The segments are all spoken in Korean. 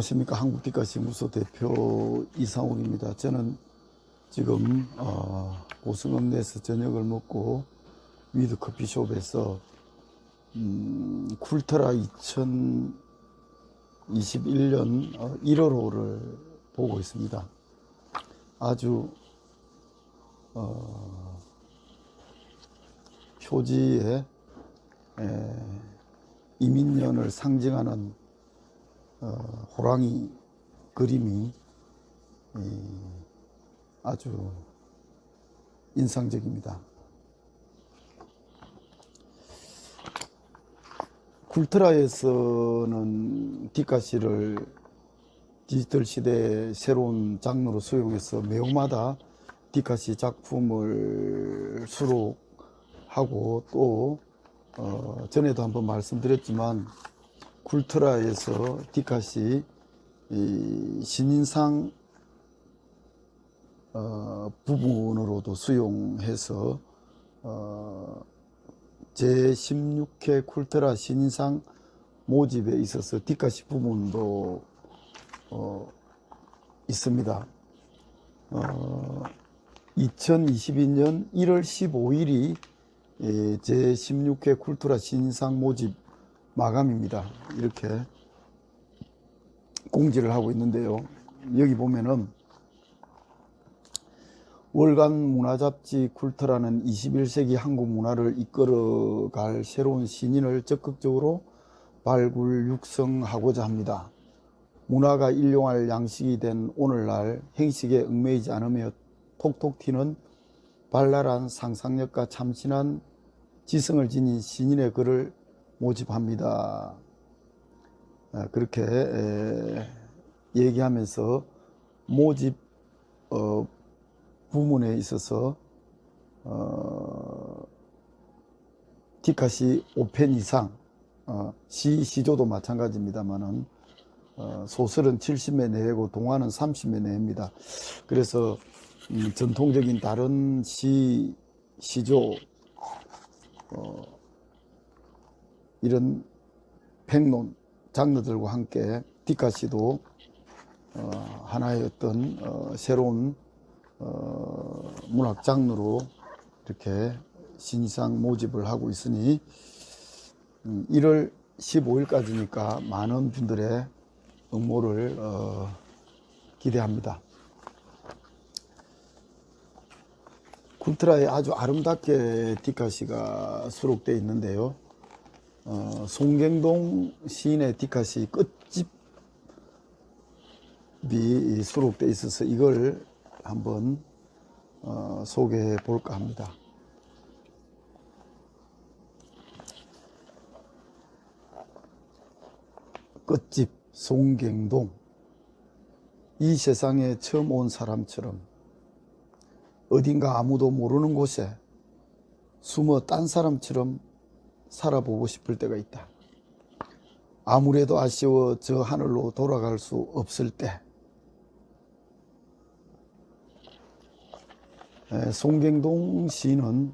안녕하십니까 한국디가시무소 대표 이상욱입니다. 저는 지금 어, 고승읍내에서 저녁을 먹고 위드 커피숍에서 음, 쿨트라 2021년 어, 1월호를 보고 있습니다. 아주 어, 표지에 에, 이민년을 상징하는 어, 호랑이 그림이 이, 아주 인상적입니다. 쿨트라에서는 디카시를 디지털 시대의 새로운 장르로 수용해서 매우마다 디카시 작품을 수록하고 또 어, 전에도 한번 말씀드렸지만 쿨트라에서 디카시 이 신인상 어, 부분으로도 수용해서 어, 제16회 쿨트라 신인상 모집에 있어서 디카시 부분도 어, 있습니다. 어, 2022년 1월 15일이 예, 제16회 쿨트라 신인상 모집 마감입니다. 이렇게 공지를 하고 있는데요. 여기 보면은 월간 문화잡지 쿨트라는 21세기 한국 문화를 이끌어갈 새로운 신인을 적극적으로 발굴 육성하고자 합니다. 문화가 일용할 양식이 된 오늘날 행식에 얽매이지 않으며 톡톡 튀는 발랄한 상상력과 참신한 지성을 지닌 신인의 글을 모집합니다. 아, 그렇게 얘기하면서 모집 어, 부문에 있어서 어, 디카시 5편 이상 어, 시 시조도 마찬가지입니다만은 어, 소설은 70매 내외고 동화는 30매 내외입니다. 그래서 음, 전통적인 다른 시 시조 어, 이런 백론 장르들과 함께 디카시도 어, 하나의 어떤 어, 새로운 어, 문학 장르로 이렇게 신상 모집을 하고 있으니 음, 1월 15일까지니까 많은 분들의 응모를 어, 기대합니다. 쿨트라에 아주 아름답게 디카시가 수록되어 있는데요. 어, 송갱동 시인의 디카시 끝집이 수록되어 있어서 이걸 한번 어, 소개해 볼까 합니다. 끝집 송갱동 이 세상에 처음 온 사람처럼 어딘가 아무도 모르는 곳에 숨어 딴 사람처럼 살아보고 싶을 때가 있다. 아무래도 아쉬워 저 하늘로 돌아갈 수 없을 때. 에, 송갱동 시인은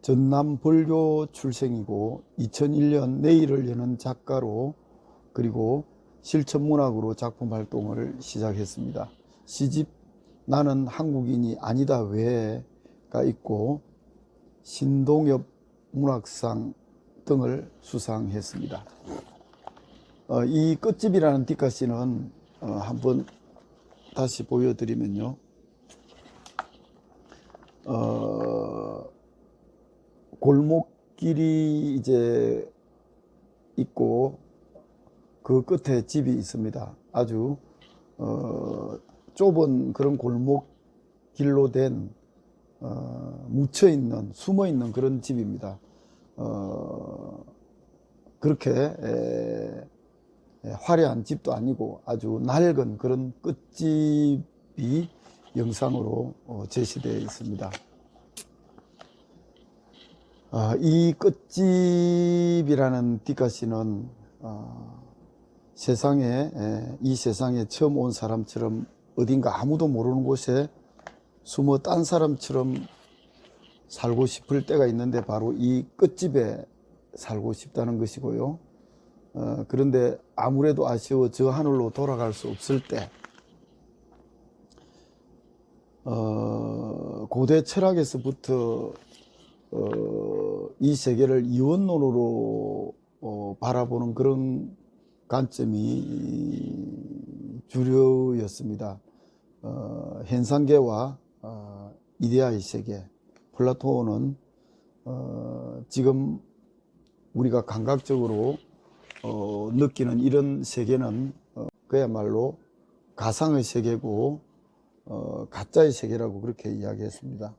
전남 벌교 출생이고 2001년 내일을 여는 작가로 그리고 실천문학으로 작품 활동을 시작했습니다. 시집 나는 한국인이 아니다 외가 있고 신동엽 문학상 등을 수상했습니다. 어, 이 끝집이라는 디카시는 어, 한번 다시 보여드리면요. 어, 골목길이 이제 있고 그 끝에 집이 있습니다. 아주 어, 좁은 그런 골목길로 된 어, 묻혀 있는 숨어 있는 그런 집입니다. 어, 그렇게 에, 에, 화려한 집도 아니고 아주 낡은 그런 끝집이 영상으로 어, 제시되어 있습니다. 아, 이 끝집이라는 디카시는 어, 세상에 에, 이 세상에 처음 온 사람처럼 어딘가 아무도 모르는 곳에 숨어 딴 사람처럼 살고 싶을 때가 있는데 바로 이 끝집에 살고 싶다는 것이고요. 어, 그런데 아무래도 아쉬워 저 하늘로 돌아갈 수 없을 때 어, 고대 철학에서부터 어, 이 세계를 이원론으로 어, 바라보는 그런 관점이 주류였습니다. 어, 현상계와 어, 이데아의 세계, 플라토는 어, 지금 우리가 감각적으로 어, 느끼는 이런 세계는 어, 그야말로 가상의 세계고 어, 가짜의 세계라고 그렇게 이야기했습니다.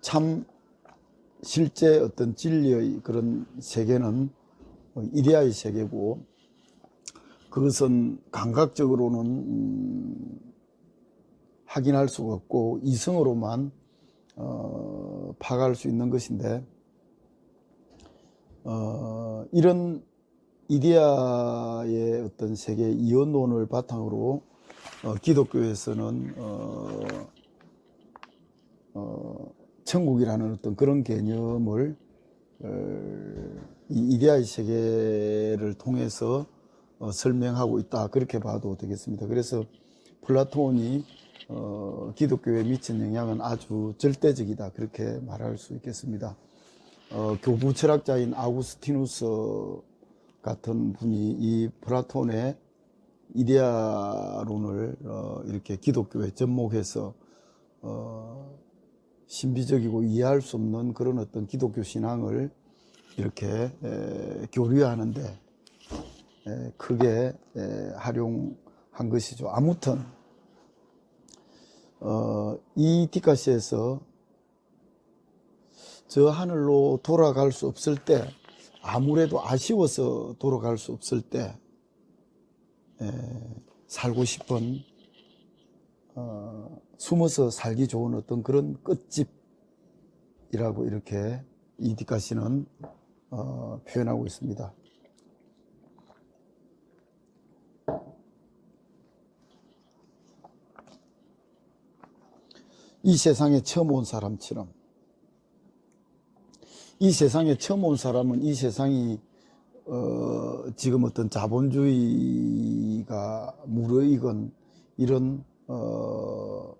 참 실제 어떤 진리의 그런 세계는 어, 이데아의 세계고 그것은 감각적으로는 음, 확인할 수가 없고 이성으로만 어, 파악할 수 있는 것인데 어, 이런 이데아의 어떤 세계 이원론을 바탕으로 어, 기독교에서는 어, 어, 천국이라는 어떤 그런 개념을 어, 이 이데아의 세계를 통해서 어, 설명하고 있다 그렇게 봐도 되겠습니다. 그래서 플라톤이 어, 기독교에 미친 영향은 아주 절대적이다 그렇게 말할 수 있겠습니다. 어, 교부 철학자인 아우구스티누스 같은 분이 이 플라톤의 이데아론을 어, 이렇게 기독교에 접목해서 어, 신비적이고 이해할 수 없는 그런 어떤 기독교 신앙을 이렇게 에, 교류하는데 에, 크게 에, 활용한 것이죠. 아무튼 어, 이 디카시에서 저 하늘로 돌아갈 수 없을 때 아무래도 아쉬워서 돌아갈 수 없을 때 에, 살고 싶은 어, 숨어서 살기 좋은 어떤 그런 끝집이라고 이렇게 이디카 씨는 어, 표현하고 있습니다. 이 세상에 처음 온 사람처럼 이 세상에 처음 온 사람은 이 세상이 어, 지금 어떤 자본주의가 무르익은 이런 어,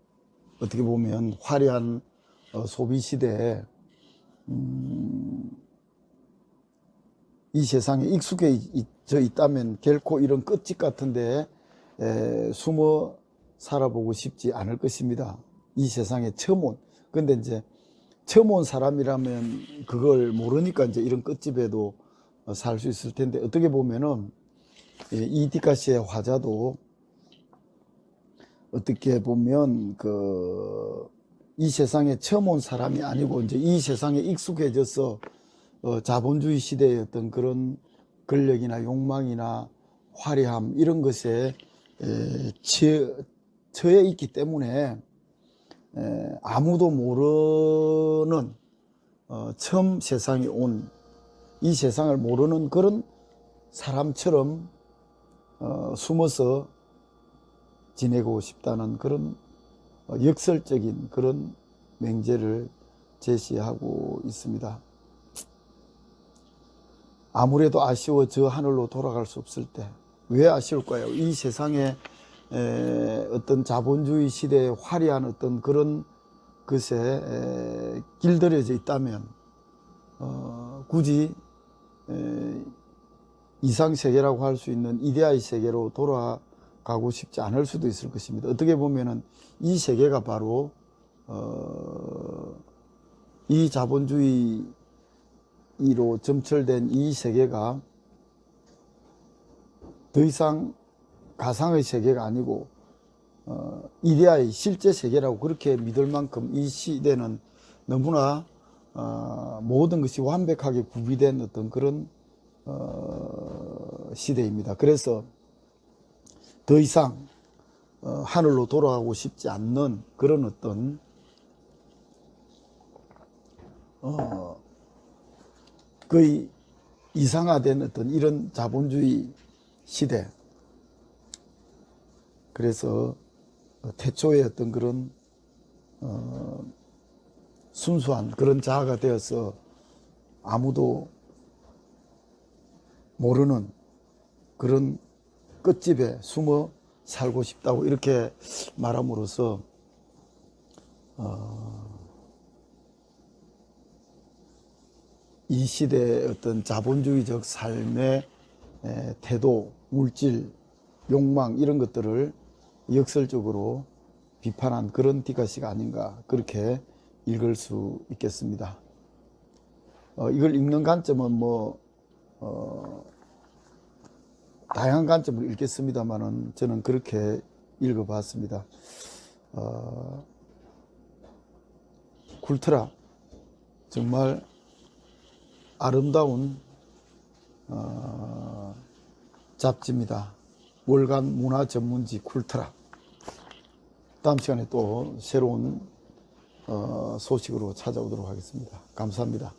어떻게 보면 화려한 어, 소비 시대에 음, 이 세상에 익숙해져 있다면 결코 이런 끝집 같은데 에, 숨어 살아보고 싶지 않을 것입니다. 이 세상에 처음 온. 근데 이제 처음 온 사람이라면 그걸 모르니까 이제 이런 끝집에도 살 수 있을 텐데 어떻게 보면은 이 디카시의 화자도 어떻게 보면 그 이 세상에 처음 온 사람이 아니고 이제 이 세상에 익숙해져서 어 자본주의 시대의 어떤 그런 권력이나 욕망이나 화려함 이런 것에 에 처, 처해 있기 때문에 에 아무도 모르는 어 처음 세상에 온 이 세상을 모르는 그런 사람처럼 어 숨어서 지내고 싶다는 그런 어, 역설적인 그런 맹제를 제시하고 있습니다. 아무래도 아쉬워 저 하늘로 돌아갈 수 없을 때 왜 아쉬울까요? 이 세상에 에, 어떤 자본주의 시대의 화려한 어떤 그런 것에 에, 길들여져 있다면 어, 굳이 에, 이상 세계라고 할 수 있는 이데아의 세계로 돌아 가고 싶지 않을 수도 있을 것입니다. 어떻게 보면은 이 세계가 바로 어, 이 자본주의로 점철된 이 세계가 더 이상 가상의 세계가 아니고 어, 이데아의 실제 세계라고 그렇게 믿을 만큼 이 시대는 너무나 어, 모든 것이 완벽하게 구비된 어떤 그런 어, 시대입니다. 그래서 더 이상 어, 하늘로 돌아가고 싶지 않는 그런 어떤 어, 거의 이상화된 어떤 이런 자본주의 시대. 그래서 태초의 어떤 그런 어, 순수한 그런 자아가 되어서 아무도 모르는 그런 끝집에 숨어 살고 싶다고 이렇게 말함으로써 어, 이 시대의 어떤 자본주의적 삶의 에, 태도, 물질, 욕망 이런 것들을 역설적으로 비판한 그런 디가시가 아닌가 그렇게 읽을 수 있겠습니다. 어, 이걸 읽는 관점은 뭐 어, 다양한 관점을 읽겠습니다만은 저는 그렇게 읽어봤습니다. 어, 쿨트라 정말 아름다운 어, 잡지입니다. 월간 문화 전문지 쿨트라. 다음 시간에 또 새로운 어, 소식으로 찾아오도록 하겠습니다. 감사합니다.